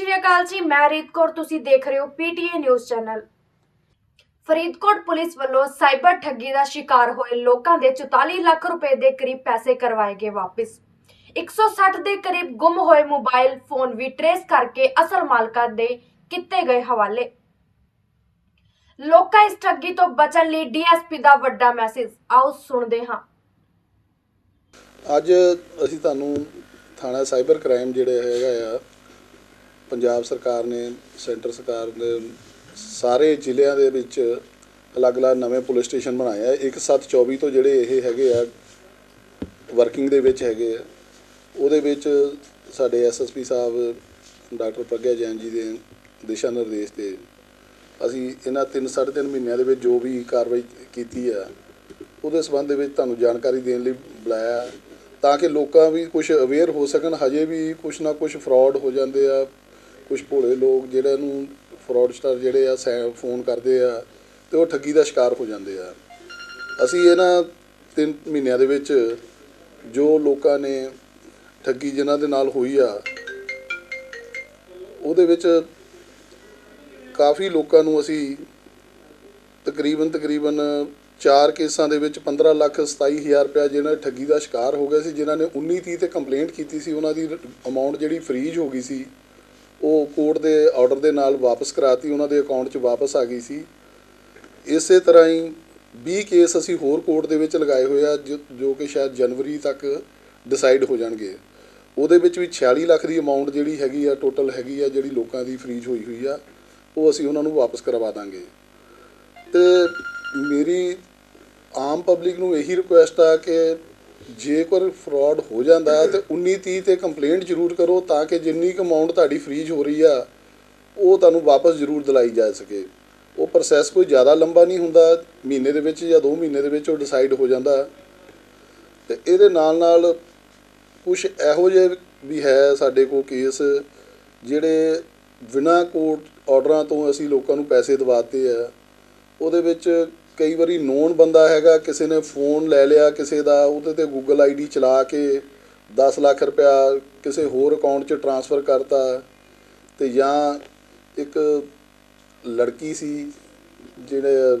ਸਤਿ ਸ਼੍ਰੀ ਅਕਾਲ ਜੀ, ਮੈਂ ਰੀਤ ਤੁਸੀਂ ਦੇਖ ਰਹੇ ਹੋ PTA news channel. Faridkot police ਵੱਲੋਂ ਸਾਈਬਰ ਠੱਗੀ ਦਾ ਸ਼ਿਕਾਰ ਹੋਏ ਲੋਕਾਂ ਦੇ 44 ਲੱਖ ਰੁਪਏ ਦੇ ਕਰੀਬ ਪੈਸੇ ਕਰਵਾਏ ਗਏ ਵਾਪਸ। 160 ਦੇ ਕਰੀਬ ਗੁੰਮ ਹੋਏ ਮੋਬਾਈਲ ਫੋਨ ਵੀ ਟਰੇਸ ਕਰਕੇ ਅਸਲ ਮਾਲਕਾਂ ਦੇ ਕੀਤੇ ਗਏ ਹਵਾਲੇ। ਲੋਕਾਂ ਇਸ ਠੱਗੀ ਤੋਂ ਬਚਣ ਲਈ ਡੀਐਸਪੀ ਦਾ ਵੱਡਾ ਮੈਸੇਜ, ਆਓ ਸੁਣਦੇ ਹਾਂ। ਅੱਜ ਅਸੀਂ ਤੁਹਾਨੂੰ ਥਾਣਾ ਸਾਈਬਰ ਕ੍ਰਾਈਮ ਜਿਹੜੇ ਹੈਗਾ ਆ ਪੰਜਾਬ ਸਰਕਾਰ ਨੇ, ਸੈਂਟਰ ਸਰਕਾਰ ਦੇ ਸਾਰੇ ਜ਼ਿਲ੍ਹਿਆਂ ਦੇ ਵਿੱਚ ਅਲੱਗ-ਅਲੱਗ ਨਵੇਂ ਪੁਲਿਸ ਸਟੇਸ਼ਨ ਬਣਾਏ ਆ। 1724 ਤੋਂ ਜਿਹੜੇ ਇਹ ਹੈਗੇ ਆ, ਵਰਕਿੰਗ ਦੇ ਵਿੱਚ ਹੈਗੇ ਆ। ਉਹਦੇ ਵਿੱਚ ਸਾਡੇ ਐਸਐਸਪੀ ਸਾਹਿਬ, ਡਾਕਟਰ ਪ੍ਰਗਿਆ ਜੈਨ ਜੀ ਦੇ ਦਿਸ਼ਾ ਨਿਰਦੇਸ਼ ਤੇ ਅਸੀਂ ਇਹਨਾਂ 3 3.5 ਮਹੀਨਿਆਂ ਦੇ ਵਿੱਚ ਜੋ ਵੀ ਕਾਰਵਾਈ ਕੀਤੀ ਆ, ਉਹਦੇ ਸੰਬੰਧ ਦੇ ਵਿੱਚ ਤੁਹਾਨੂੰ ਜਾਣਕਾਰੀ ਦੇਣ ਲਈ ਬੁਲਾਇਆ ਤਾਂ ਕਿ ਲੋਕਾਂ ਵੀ ਕੁਝ ਅਵੇਅਰ ਹੋ ਸਕਣ। ਹਜੇ ਵੀ ਕੁਝ ਨਾ ਕੁਝ ਫਰਾਡ ਹੋ ਜਾਂਦੇ ਆ। ਕੁਝ ਭੋਲੇ ਲੋਕ ਜਿਹੜੇ ਨੂੰ ਫਰਾਡਸਟਰ ਜਿਹੜੇ ਆ, ਸੈ- ਫੋਨ ਕਰਦੇ ਆ ਤੇ ਉਹ ਠੱਗੀ ਦਾ ਸ਼ਿਕਾਰ ਹੋ ਜਾਂਦੇ ਆ। ਅਸੀਂ ਇਹਨਾਂ ਤਿੰਨ ਮਹੀਨਿਆਂ ਦੇ ਵਿੱਚ ਜੋ ਲੋਕਾਂ ਨੇ ਠੱਗੀ ਜਿਨ੍ਹਾਂ ਦੇ ਨਾਲ ਹੋਈ ਆ, ਉਹਦੇ ਵਿੱਚ ਕਾਫੀ ਲੋਕਾਂ ਨੂੰ ਅਸੀਂ ਤਕਰੀਬਨ ਤਕਰੀਬਨ ਚਾਰ ਕੇਸਾਂ ਦੇ ਵਿੱਚ 15 ਲੱਖ 27 ਹਜ਼ਾਰ ਰੁਪਇਆ ਜਿਹਨਾਂ ਠੱਗੀ ਦਾ ਸ਼ਿਕਾਰ ਹੋ ਗਿਆ ਸੀ, ਜਿਨ੍ਹਾਂ ਨੇ 19 30 ਤੇ ਕੰਪਲੇਂਟ ਕੀਤੀ ਸੀ, ਉਹਨਾਂ ਦੀ ਅਮਾਉਂਟ ਜਿਹੜੀ ਫਰੀਜ਼ ਹੋ ਗਈ ਸੀ ਉਹ ਕੋਰਟ ਦੇ ਆਰਡਰ ਦੇ ਨਾਲ ਵਾਪਸ ਕਰਾਤੀ, ਉਹਨਾਂ ਦੇ ਅਕਾਊਂਟ 'ਚ ਵਾਪਸ ਆ ਗਈ ਸੀ। ਇਸੇ ਤਰ੍ਹਾਂ ਹੀ 20 ਕੇਸ ਅਸੀਂ ਹੋਰ ਕੋਰਟ ਦੇ ਵਿੱਚ ਲਗਾਏ ਹੋਏ ਆ, ਜੋ ਜੋ ਕਿ ਸ਼ਾਇਦ ਜਨਵਰੀ ਤੱਕ ਡਿਸਾਈਡ ਹੋ ਜਾਣਗੇ। ਉਹਦੇ ਵਿੱਚ ਵੀ 46 ਲੱਖ ਦੀ ਅਮਾਉਂਟ ਜਿਹੜੀ ਹੈਗੀ ਆ, ਟੋਟਲ ਹੈਗੀ ਆ, ਜਿਹੜੀ ਲੋਕਾਂ ਦੀ ਫਰੀਜ਼ ਹੋਈ ਹੋਈ ਆ, ਉਹ ਅਸੀਂ ਉਹਨਾਂ ਨੂੰ ਵਾਪਸ ਕਰਵਾ ਦਾਂਗੇ। ਤੇ ਮੇਰੀ ਆਮ ਪਬਲਿਕ ਨੂੰ ਇਹੀ ਰਿਕੁਐਸਟ ਆ ਕਿ ਜੇਕਰ ਫਰਾਡ ਹੋ ਜਾਂਦਾ ਹੈ ਤੇ 19 30 ਤੇ ਕੰਪਲੇਂਟ ਜ਼ਰੂਰ ਕਰੋ ਤਾਂ ਕਿ ਜਿੰਨੀ ਕੁ ਅਮਾਉਂਟ ਤੁਹਾਡੀ ਫਰੀਜ਼ ਹੋ ਰਹੀ ਆ, ਉਹ ਤੁਹਾਨੂੰ ਵਾਪਸ ਜ਼ਰੂਰ ਦਿਲਾਈ ਜਾ ਸਕੇ। ਉਹ ਪ੍ਰੋਸੈਸ ਕੋਈ ਜ਼ਿਆਦਾ ਲੰਬਾ ਨਹੀਂ ਹੁੰਦਾ, ਮਹੀਨੇ ਦੇ ਵਿੱਚ ਜਾਂ 2 ਮਹੀਨੇ ਦੇ ਵਿੱਚ ਉਹ ਡਿਸਾਈਡ ਹੋ ਜਾਂਦਾ। ਤੇ ਇਹਦੇ ਨਾਲ ਨਾਲ ਕੁਝ ਇਹੋ ਜਿਹੇ ਵੀ ਹੈ ਸਾਡੇ ਕੋਲ ਕੇਸ ਜਿਹੜੇ ਬਿਨਾਂ ਕੋਰਟ ਆਰਡਰਾਂ ਤੋਂ ਅਸੀਂ ਲੋਕਾਂ ਨੂੰ ਪੈਸੇ ਦਿਵਾਤੇ ਆ। ਉਹਦੇ ਵਿੱਚ ਕਈ ਵਾਰੀ ਨੋਨ ਬੰਦਾ ਹੈਗਾ, ਕਿਸੇ ਨੇ ਫੋਨ ਲੈ ਲਿਆ ਕਿਸੇ ਦਾ, ਉਹਦੇ ਤੇ ਗੂਗਲ ਆਈਡੀ ਚਲਾ ਕੇ 10 ਲੱਖ ਰੁਪਇਆ ਕਿਸੇ ਹੋਰ ਅਕਾਊਂਟ 'ਚ ਟਰਾਂਸਫਰ ਕਰਤਾ ਤੇ ਜਾਂ ਇੱਕ ਲੜਕੀ ਸੀ ਜਿਹੜੇ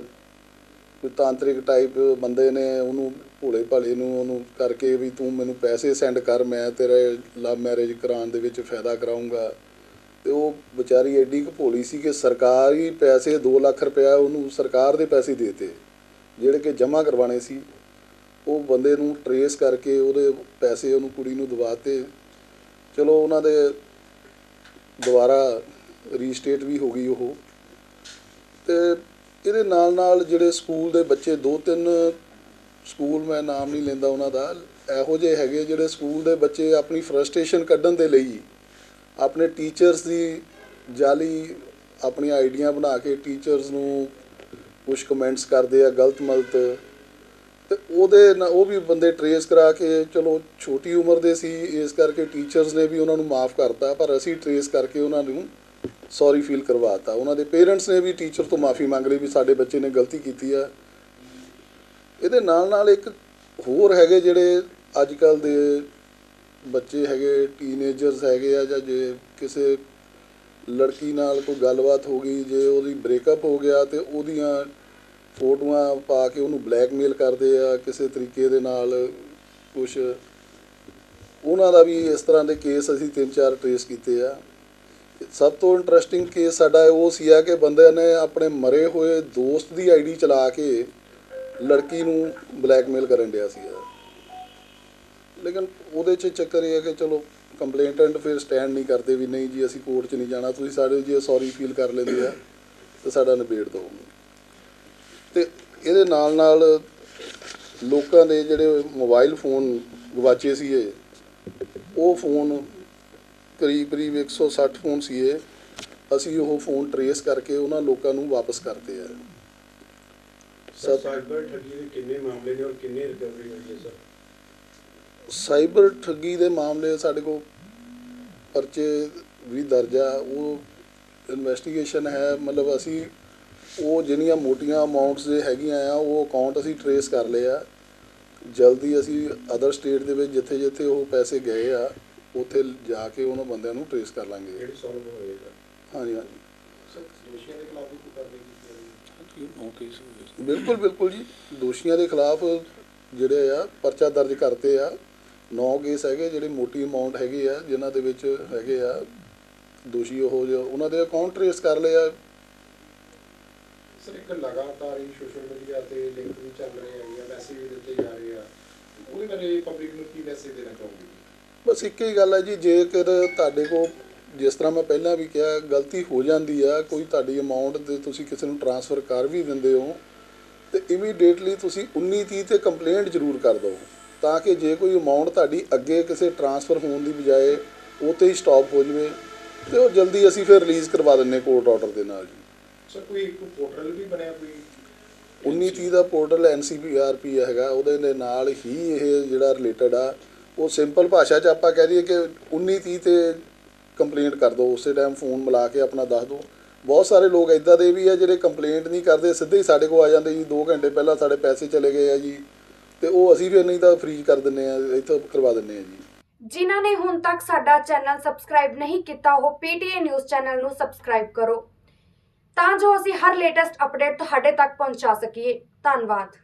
ਕੋਈ ਤਾਂਤਰਿਕ ਟਾਈਪ ਬੰਦੇ ਨੇ, ਉਹਨੂੰ ਭੋਲੇ ਭਾਲੇ ਨੂੰ, ਉਹਨੂੰ ਕਰਕੇ ਵੀ ਤੂੰ ਮੈਨੂੰ ਪੈਸੇ ਸੈਂਡ ਕਰ, ਮੈਂ ਤੇਰੇ ਲਵ ਮੈਰਿਜ ਕਰਾਉਣ ਦੇ ਵਿੱਚ ਫਾਇਦਾ ਕਰਾਉਂਗਾ ਤੇ ਉਹ ਵਿਚਾਰੀ ਐਡੀ ਕੁ ਭੋਲੀ ਸੀ ਕਿ ਸਰਕਾਰੀ ਪੈਸੇ 2 ਲੱਖ ਰੁਪਇਆ ਉਹਨੂੰ ਸਰਕਾਰ ਦੇ ਪੈਸੇ ਦੇਤੇ। ਜਿਹੜੇ ਕਿ ਜਮ੍ਹਾਂ ਕਰਵਾਣੇ ਸੀ, ਉਹ ਬੰਦੇ ਨੂੰ ਟਰੇਸ ਕਰਕੇ ਉਹਦੇ ਪੈਸੇ ਉਹਨੂੰ ਕੁੜੀ ਨੂੰ ਦਵਾਤੇ ਚਲੋ ਉਹਨਾਂ ਦੇ ਦੁਬਾਰਾ ਰੀਸਟੇਟ ਵੀ ਹੋ ਗਈ ਉਹ। ਤੇ ਇਹਦੇ ਨਾਲ ਨਾਲ ਜਿਹੜੇ ਸਕੂਲ ਦੇ ਬੱਚੇ, ਦੋ ਤਿੰਨ ਸਕੂਲ ਮੈਂ ਨਾਮ ਨਹੀਂ ਲੈਂਦਾ ਉਹਨਾਂ ਦਾ, ਇਹੋ ਜਿਹੇ ਹੈਗੇ ਜਿਹੜੇ ਸਕੂਲ ਦੇ ਬੱਚੇ ਆਪਣੀ ਫਰਸਟ੍ਰੇਸ਼ਨ ਕੱਢਣ ਦੇ ਲਈ ਆਪਣੇ ਟੀਚਰਸ ਦੀ ਜਾਲੀ ਆਪਣੀਆਂ ਆਈਡੀਆਂ ਬਣਾ ਕੇ ਟੀਚਰਸ ਨੂੰ ਕੁਝ ਕਮੈਂਟਸ ਕਰਦੇ ਆ, ਗਲਤ ਮਲਤ। ਤੇ ਉਹਦੇ ਨਾਲ ਉਹ ਵੀ ਬੰਦੇ ਟਰੇਸ ਕਰਾ ਕੇ, ਚਲੋ ਛੋਟੀ ਉਮਰ ਦੇ ਸੀ, ਇਸ ਕਰਕੇ ਟੀਚਰਸ ਨੇ ਵੀ ਉਹਨਾਂ ਨੂੰ ਮਾਫ ਕਰਤਾ, ਪਰ ਅਸੀਂ ਟਰੇਸ ਕਰਕੇ ਉਹਨਾਂ ਨੂੰ ਸੌਰੀ ਫੀਲ ਕਰਵਾਤਾ। ਉਹਨਾਂ ਦੇ ਪੇਰੈਂਟਸ ਨੇ ਵੀ ਟੀਚਰ ਤੋਂ ਮਾਫੀ ਮੰਗ ਲਈ ਵੀ ਸਾਡੇ ਬੱਚੇ ਨੇ ਗਲਤੀ ਕੀਤੀ ਆ। ਇਹਦੇ ਨਾਲ ਨਾਲ ਇੱਕ ਹੋਰ ਹੈਗੇ ਜਿਹੜੇ ਅੱਜ ਕੱਲ ਦੇ ਬੱਚੇ ਹੈਗੇ ਟੀਨੇਜਰਸ ਹੈਗੇ ਆ ਜਾਂ ਜੇ ਕਿਸੇ ਲੜਕੀ ਨਾਲ ਕੋਈ ਗੱਲਬਾਤ ਹੋ ਗਈ, ਜੇ ਉਹਦੀ ਬ੍ਰੇਕਅਪ ਹੋ ਗਿਆ ਤੇ ਉਹਦੀਆਂ ਫੋਟੋਆਂ ਪਾ ਕੇ ਉਹਨੂੰ ਬਲੈਕਮੇਲ ਕਰਦੇ ਆ ਕਿਸੇ ਤਰੀਕੇ ਦੇ ਨਾਲ ਕੁਝ ਉਹਨਾਂ ਦਾ ਵੀ ਇਸ ਤਰ੍ਹਾਂ ਦੇ ਕੇਸ ਅਸੀਂ ਤਿੰਨ ਚਾਰ ਟ੍ਰੇਸ ਕੀਤੇ ਆ। ਸਭ ਤੋਂ ਇੰਟਰਸਟਿੰਗ ਕੇਸ ਸਾਡਾ ਉਹ ਸੀ ਆ ਕਿ ਬੰਦੇ ਨੇ ਆਪਣੇ ਮਰੇ ਹੋਏ ਦੋਸਤ ਦੀ ਆਈਡੀ ਚਲਾ ਕੇ ਲੜਕੀ ਨੂੰ ਬਲੈਕਮੇਲ ਕਰਨ ਡਿਆ ਸੀ ਲੇਕਿਨ ਉਹਦੇ 'ਚ ਚੱਕਰ ਇਹ ਹੈ ਕਿ ਚਲੋ ਕੰਪਲੇਂਟੈਂਟ ਫਿਰ ਸਟੈਂਡ ਨਹੀਂ ਕਰਦੇ ਵੀ ਨਹੀਂ ਜੀ ਅਸੀਂ ਕੋਰਟ 'ਚ ਨਹੀਂ ਜਾਣਾ, ਤੁਸੀਂ ਸਾਡੇ ਜੇ ਸੌਰੀ ਫੀਲ ਕਰ ਲੈਂਦੇ ਆ ਤੇ ਸਾਡਾ ਨਿਬੇੜ ਦਿਓ। ਤੇ ਇਹਦੇ ਨਾਲ ਨਾਲ ਲੋਕਾਂ ਦੇ ਜਿਹੜੇ ਮੋਬਾਈਲ ਫੋਨ ਗਵਾਚੇ ਸੀਗੇ, ਉਹ ਫੋਨ ਕਰੀਬ ਕਰੀਬ 160 ਫੋਨ ਸੀਗੇ, ਅਸੀਂ ਉਹ ਫੋਨ ਟਰੇਸ ਕਰਕੇ ਉਹਨਾਂ ਲੋਕਾਂ ਨੂੰ ਵਾਪਸ ਕਰਤੇ ਆ। ਸਾਈਬਰ ਠੱਗੀ ਦੇ ਕਿੰਨੇ ਮਾਮਲੇ ਨੇ ਔਰ ਕਿੰਨੀ ਰਿਕਵਰੀ ਹੋਈ ਹੈ ਸਰ? ਸਾਈਬਰ ਠੱਗੀ ਦੇ ਮਾਮਲੇ ਸਾਡੇ ਕੋਲ ਪਰਚੇ ਵੀ ਦਰਜ ਆ ਉਹ ਇਨਵੈਸਟੀਗੇਸ਼ਨ ਹੈ ਮਤਲਬ ਅਸੀਂ ਉਹ ਜਿਹੜੀਆਂ ਮੋਟੀਆਂ ਅਮਾਉਂਟਸ ਦੇ ਹੈਗੀਆਂ ਆ ਉਹ ਅਕਾਊਂਟ ਅਸੀਂ ਟਰੇਸ ਕਰ ਲਏ ਆ। ਜਲਦੀ ਅਸੀਂ ਅਦਰ ਸਟੇਟ ਦੇ ਵਿੱਚ ਜਿੱਥੇ ਜਿੱਥੇ ਉਹ ਪੈਸੇ ਗਏ ਆ ਉੱਥੇ ਜਾ ਕੇ ਉਹਨਾਂ ਬੰਦਿਆਂ ਨੂੰ ਟ੍ਰੇਸ ਕਰ ਲਾਂਗੇ। ਜਿਹੜੀ ਸੋਲਵ ਹੋਏਗਾ ਹਾਂਜੀ ਹਾਂਜੀ। ਸਰ ਦੋਸ਼ੀਆਂ ਦੇ ਖਿਲਾਫ ਵੀ ਕੋਈ ਕਾਰਵਾਈ ਕੀਤੀ ਬਿਲਕੁਲ ਬਿਲਕੁਲ ਜੀ। ਦੋਸ਼ੀਆਂ ਦੇ ਖਿਲਾਫ ਜਿਹੜੇ ਆ ਪਰਚਾ ਦਰਜ ਕਰਤੇ ਆ। 9 ਕੇਸ ਹੈਗੇ ਜਿਹੜੇ ਮੋਟੀ ਅਮਾਉਂਟ ਹੈਗੇ ਆ ਜਿਨ੍ਹਾਂ ਦੇ ਵਿੱਚ ਹੈਗੇ ਆ ਦੋਸ਼ੀ ਉਹ ਜੋ ਉਹਨਾਂ ਦੇ ਅਕਾਊਂਟ ਟ੍ਰੇਸ ਕਰ ਲਏ ਆ। ਸਰ ਇੱਕ ਲਗਾਤਾਰ ਹੀ ਸੋਸ਼ਲ ਮੀਡੀਆ ਤੇ ਲਿੰਕ ਵੀ ਚੱਲ ਰਹੇ ਆ ਮੈਸੇਜ ਵੀ ਦਿੱਤੇ ਜਾ ਰਹੇ ਆ। ਉਹਦੇ ਬਾਰੇ ਪਬਲਿਕ ਨੂੰ ਕੀ ਮੈਸੇਜ ਦੇਣਾ ਚਾਹੋਗੇ? ਬਸ ਇੱਕ ਹੀ ਗੱਲ ਹੈ ਜੀ ਜੇਕਰ ਤੁਹਾਡੇ ਕੋਲ ਜਿਸ ਤਰ੍ਹਾਂ ਮੈਂ ਪਹਿਲਾਂ ਵੀ ਕਿਹਾ ਗਲਤੀ ਹੋ ਜਾਂਦੀ ਆ ਕੋਈ ਤੁਹਾਡੀ ਅਮਾਉਂਟ ਤੇ ਤੁਸੀਂ ਕਿਸੇ ਨੂੰ ਟ੍ਰਾਂਸਫਰ ਕਰ ਵੀ ਦਿੰਦੇ ਹੋ ਤੇ ਇਮੀਡੀਏਟਲੀ ਤੁਸੀਂ 19 30 ਤੇ ਕੰਪਲੇਂਟ ਜ਼ਰੂਰ ਕਰ ਦਿਓ। ਤਾਂ ਕਿ ਜੇ ਕੋਈ ਅਮਾਉਂਟ ਤੁਹਾਡੀ ਅੱਗੇ ਕਿਸੇ ਟ੍ਰਾਂਸਫਰ ਹੋਣ ਦੀ ਬਜਾਏ ਉਹ 'ਤੇ ਹੀ ਸਟਾਪ ਹੋ ਜਵੇ ਤੇ ਉਹ ਜਲਦੀ ਅਸੀਂ ਫਿਰ ਰਿਲੀਜ਼ ਕਰਵਾ ਦਿੰਨੇ ਕੋਰਟ ਆਰਡਰ ਦੇ ਨਾਲ ਜੀ। ਸਰ ਕੋਈ ਇੱਕ ਪੋਰਟਲ ਵੀ ਬਣਿਆ ਕੋਈ? 19 30 ਦਾ ਪੋਰਟਲ ਐਨਸੀਪੀਆਰਪੀ ਹੈਗਾ ਉਹਦੇ ਦੇ ਨਾਲ ਹੀ ਇਹ ਜਿਹੜਾ ਰਿਲੇਟਡ ਆ ਉਹ ਸਿੰਪਲ ਭਾਸ਼ਾ 'ਚ ਆਪਾਂ ਕਹਿ ਦਈਏ ਕਿ 19 30 ਤੇ ਕੰਪਲੇਂਟ ਕਰ ਦਿਓ ਉਸੇ ਟਾਈਮ ਫੋਨ ਮਿਲਾ ਕੇ ਆਪਣਾ ਦੱਸ ਦਿਓ। ਬਹੁਤ ਸਾਰੇ ਲੋਕ ਇਦਾਂ ਦੇ ਵੀ ਆ ਜਿਹੜੇ ਕੰਪਲੇਂਟ ਨਹੀਂ ਕਰਦੇ ਸਿੱਧੇ ਹੀ ਸਾਡੇ ਕੋਲ ਆ ਜਾਂਦੇ ਜੀ 2 ਘੰਟੇ ਪਹਿਲਾਂ ਸਾਡੇ ਪੈਸੇ ਚਲੇ ਗਏ ਆ ਜੀ। ਤੇ ਉਹ ਅਸੀਂ ਫਿਰ ਨਹੀਂ ਤਾਂ ਫ੍ਰੀਜ਼ ਕਰ ਦਿੰਨੇ ਆ ਇੱਥੋਂ ਕਰਵਾ ਦਿੰਨੇ ਆ ਜੀ। ਜਿਨ੍ਹਾਂ ਨੇ ਹੁਣ ਤੱਕ ਸਾਡਾ ਚੈਨਲ ਸਬਸਕ੍ਰਾਈਬ ਨਹੀਂ ਕੀਤਾ, ਉਹ ਪੀਟੀਏ ਨਿਊਜ਼ ਚੈਨਲ ਨੂੰ ਸਬਸਕ੍ਰਾਈਬ ਕਰੋ। ਤਾਂ ਜੋ ਅਸੀਂ ਹਰ ਲੇਟੈਸਟ ਅਪਡੇਟ ਤੁਹਾਡੇ ਤੱਕ ਪਹੁੰਚਾ ਸਕੀਏ। ਧੰਨਵਾਦ।